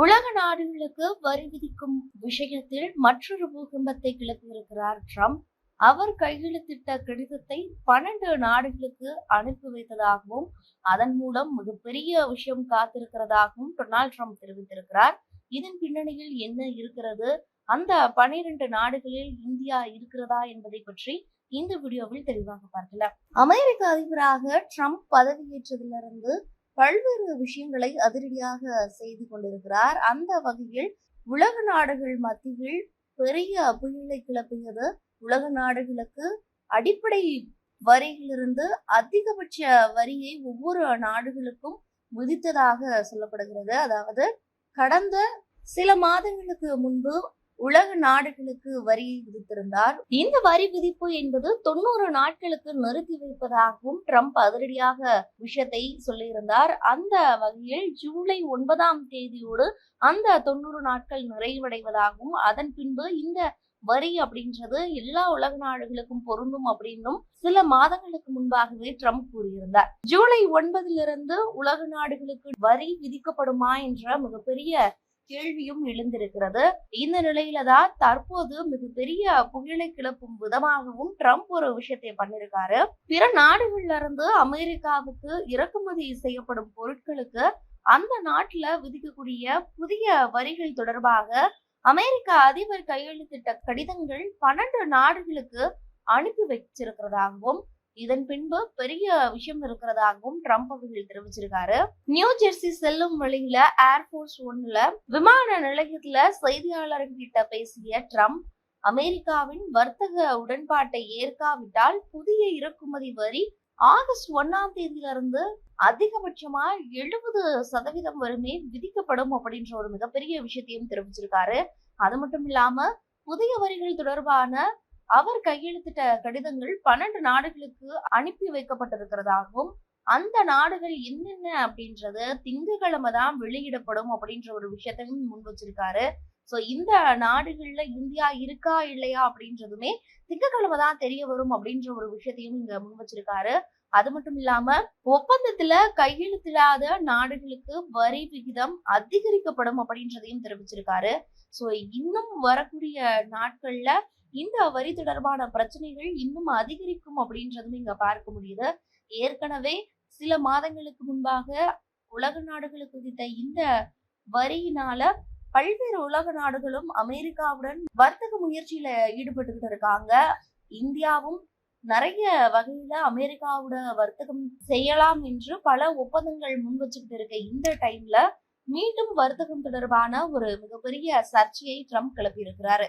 உலக நாடுகளுக்கு வரி விதிக்கும் விஷயத்தில் மற்றொரு பூகம்பத்தை கிளப்பியிருக்கிறார் ட்ரம்ப். அவர் கையெழுத்திட்ட கடிதத்தை பன்னெண்டு நாடுகளுக்கு அனுப்பி வைத்ததாகவும் அதன் மூலம் மிகப்பெரிய விஷயம் காத்திருக்கிறதாகவும் டொனால்ட் ட்ரம்ப் தெரிவித்திருக்கிறார். இதன் பின்னணியில் என்ன இருக்கிறது? அந்த பனிரெண்டு நாடுகளில் இந்தியா இருக்கிறதா என்பதை பற்றி இந்த வீடியோவில் தெளிவாக பார்க்கலாம். அமெரிக்க அதிபராக ட்ரம்ப் பதவியேற்றதிலிருந்து பல்வேறு விஷயங்களை அதிரடியாக செய்து கொண்டிருக்கிறார். அந்த வகையில் உலக நாடுகள் மத்தியில் பெரிய புயலை கிளப்பியது உலக நாடுகளுக்கு அடிப்படை வரியிலிருந்து அதிகபட்ச வரியை ஒவ்வொரு நாடுகளுக்கும் விதித்ததாக சொல்லப்படுகிறது. அதாவது கடந்த சில மாதங்களுக்கு முன்பு உலக நாடுகளுக்கு வரியை விதித்திருந்தார். இந்த வரி விதிப்பு என்பது தொண்ணூறு நாட்களுக்கு நிறுத்தி வைப்பதாகவும் ட்ரம்ப் அதிரடியாக விஷயத்தை சொல்லியிருந்தார். அந்த வகையில் ஜூலை ஒன்பதாம் தேதியோடு அந்த தொண்ணூறு நாட்கள் நிறைவடைவதாகவும் அதன் பின்பு இந்த வரி அப்படின்றது எல்லா உலக நாடுகளுக்கும் பொருந்தும் அப்படின்னும் சில மாதங்களுக்கு முன்பாகவே ட்ரம்ப் கூறியிருந்தார். ஜூலை ஒன்பதிலிருந்து உலக நாடுகளுக்கு வரி விதிக்கப்படுமா என்ற மிகப்பெரிய கேள்வியும் எழுந்திருக்கிறது. இந்த நிலையில தான் தற்போது மிகப்பெரிய புயலை கிளப்பும் விதமாகவும் ட்ரம்ப் ஒரு விஷயத்தை பண்ணிருக்காரு. பிற நாடுகள்ல இருந்து அமெரிக்காவுக்கு இறக்குமதி செய்யப்படும் பொருட்களுக்கு அந்த நாட்டுல விதிக்கக்கூடிய புதிய வரிகள் தொடர்பாக அமெரிக்க அதிபர் கையெழுத்திட்ட கடிதங்கள் பன்னெண்டு நாடுகளுக்கு அனுப்பி வச்சிருக்கிறதாகவும் இதன் பின்பு பெரிய விஷயம் இருக்கிறதாகவும் ட்ரம்ப் அவர்கள் தெரிவிச்சிருக்காரு. நியூ ஜெர்சி செல்லும் வழியில ஏர்போர்ஸ் ஒன்னுல விமான நிலையத்துல செய்தியாளர்கிட்ட பேசிய ட்ரம்ப் அமெரிக்காவின் வர்த்தக உடன்பாட்டை ஏற்காவிட்டால் புதிய இறக்குமதி வரி ஆகஸ்ட் ஒன்னாம் தேதியிலிருந்து அதிகபட்சமா எழுபது சதவீதம் வரைமே விதிக்கப்படும் அப்படின்ற ஒரு மிகப்பெரிய விஷயத்தையும் தெரிவிச்சிருக்காரு. அது மட்டும் இல்லாம புதிய வரிகள் தொடர்பான அவர் கையெழுத்திட்ட கடிதங்கள் பன்னெண்டு நாடுகளுக்கு அனுப்பி வைக்கப்பட்டிருக்கிறதாகவும் அந்த நாடுகள் என்னென்ன அப்படின்றது திங்கக்கிழமை தான் வெளியிடப்படும் அப்படின்ற ஒரு விஷயத்தையும் முன் வச்சிருக்காரு. ஸோ இந்த நாடுகள்ல இந்தியா இருக்கா இல்லையா அப்படின்றதுமே திங்கக்கிழமை தான் தெரிய வரும் அப்படின்ற ஒரு விஷயத்தையும் இங்க முன் வச்சிருக்காரு. அது மட்டும் இல்லாம ஒப்பந்தத்துல கையெழுத்திடாத நாடுகளுக்கு வரி விகிதம் அதிகரிக்கப்படும் அப்படின்றதையும் தெரிவிச்சிருக்காரு. ஸோ இன்னும் வரக்கூடிய நாட்கள்ல இந்த வரி தொடர்பான பிரச்சனைகள் இன்னும் அதிகரிக்கும் அப்படின்றதும் இங்க பார்க்க முடியுது. ஏற்கனவே சில மாதங்களுக்கு முன்பாக உலக நாடுகளுக்கு விதித்த இந்த வரியினால பல்வேறு உலக நாடுகளும் அமெரிக்காவுடன் வர்த்தக முயற்சியில ஈடுபட்டுக்கிட்டு இருக்காங்க. இந்தியாவும் நிறைய வகையில அமெரிக்காவோட வர்த்தகம் செய்யலாம் என்று பல ஒப்பந்தங்கள் முன் வச்சுக்கிட்டு இருக்க. இந்த டைம்ல மீண்டும் வர்த்தகம் தொடர்பான ஒரு மிகப்பெரிய சர்ச்சையை ட்ரம்ப் கிளப்பி இருக்கிறாரு